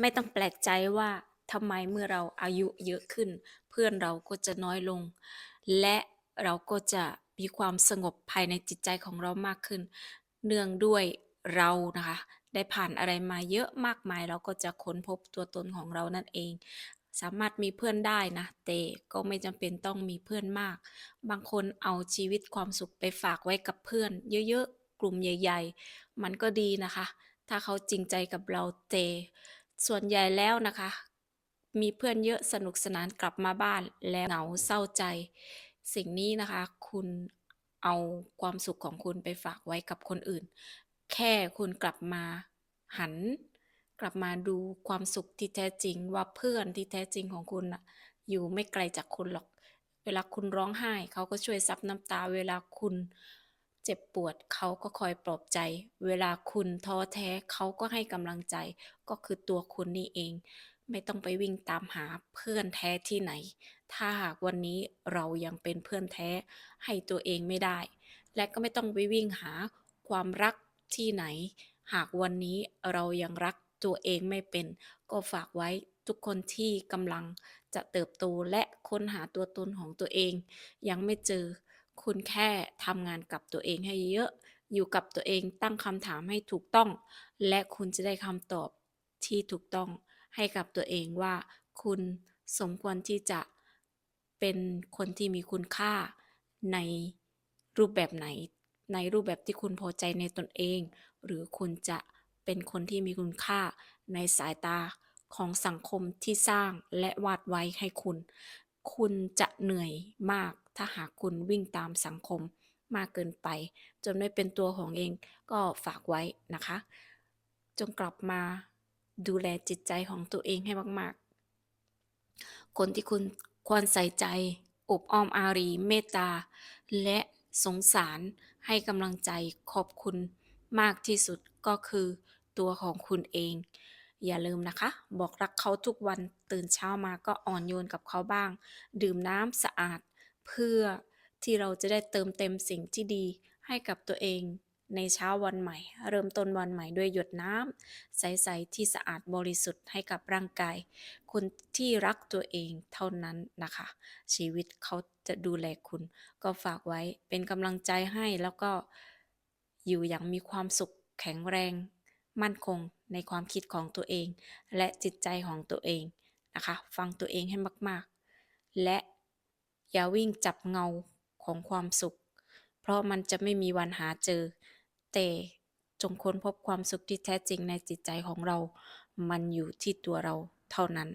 ไม่ต้องแปลกใจว่าทำไมเมื่อเราอายุเยอะขึ้น เพื่อนเราก็จะน้อยลง และเราก็จะมีความสงบภายในจิตใจของเรามากขึ้น เนื่องด้วยเรานะคะ ได้ผ่านอะไรมาเยอะมากมาย เราก็จะค้นพบตัวตนของเรานั่นเอง สามารถมีเพื่อนได้นะ แต่ก็ไม่จำเป็นต้องมีเพื่อนมาก บางคนเอาชีวิตความสุขไปฝากไว้กับเพื่อน เยอะๆ กลุ่มใหญ่ ๆ มันก็ดีนะคะ ถ้าเขาจริงใจกับเราแต่ ส่วนใหญ่แล้วนะคะ มีเพื่อนเยอะสนุกสนานกลับมาบ้านแล้วเหงาเศร้าใจ สิ่งนี้นะคะ คุณเอาความสุขของคุณไปฝากไว้กับคนอื่น แค่คุณกลับมาหัน กลับมาดูความสุขที่แท้จริงว่าเพื่อนที่แท้จริงของคุณน่ะอยู่ไม่ไกลจากคุณหรอก เวลาคุณร้องไห้ เขาก็ช่วยซับน้ำตาเวลาคุณ เจ็บปวดเขาก็คอยปลอบใจ เวลาคุณท้อแท้เขาก็ให้กำลังใจ ก็คือตัวคุณนี่เอง ไม่ต้องไปวิ่งตามหาเพื่อนแท้ที่ไหน ถ้าหากวันนี้เรายังเป็นเพื่อนแท้ให้ตัวเองไม่ได้ และก็ไม่ต้องไปวิ่งหาความรักที่ไหน หากวันนี้เรายังรักตัวเองไม่เป็น ก็ฝากไว้ทุกคนที่กำลังจะเติบโตและค้นหาตัวตนของตัวเอง ยังไม่เจอ คุณแค่ทำงานกับตัวเองให้เยอะ อยู่กับตัวเองตั้งคำถามให้ถูกต้อง และคุณจะได้คำตอบที่ถูกต้องให้กับตัวเองว่า คุณสมควรที่จะเป็นคนที่มีคุณค่าในรูปแบบไหน ในรูปแบบที่คุณพอใจในตนเอง หรือคุณจะเป็นคนที่มีคุณค่าในสายตาของสังคมที่สร้างและวาดไว้ให้คุณ คุณจะเหนื่อยมาก ถ้าหากคุณวิ่งตามสังคมมากเกินไป จนไม่เป็นตัวของเองก็ฝากไว้นะคะ จงกลับมาดูแลจิตใจของตัวเองให้มากๆ คนที่คุณควรใส่ใจ อบอ้อมอารี เมตตา และสงสารให้กำลังใจขอบคุณมากที่สุดก็คือตัวของคุณเอง อย่าลืมนะคะ บอกรักเขาทุกวันตื่นเช้ามาก็อ่อนโยนกับเขาบ้าง ดื่มน้ำสะอาด เพื่อที่เราจะได้เติมเต็มสิ่งที่ดีให้กับตัวเอง ในเช้าวันใหม่ เริ่มต้นวันใหม่ด้วยหยดน้ำใสๆที่สะอาดบริสุทธิ์ให้กับร่างกาย คนที่รักตัวเองเท่านั้นนะคะ ชีวิตเขาจะดูแลคุณ ก็ฝากไว้เป็นกำลังใจให้แล้วก็อยู่อย่างมีความสุขแข็งแรง มั่นคงในความคิดของตัวเอง และจิตใจของตัวเองนะคะ ฟังตัวเองให้มากๆ และอย่าวิ่งจับเงาของความสุข เพราะมันจะไม่มีวันหาเจอ แต่จงค้นพบความสุขที่แท้จริงในจิตใจของเรา มันอยู่ที่ตัวเราเท่านั้น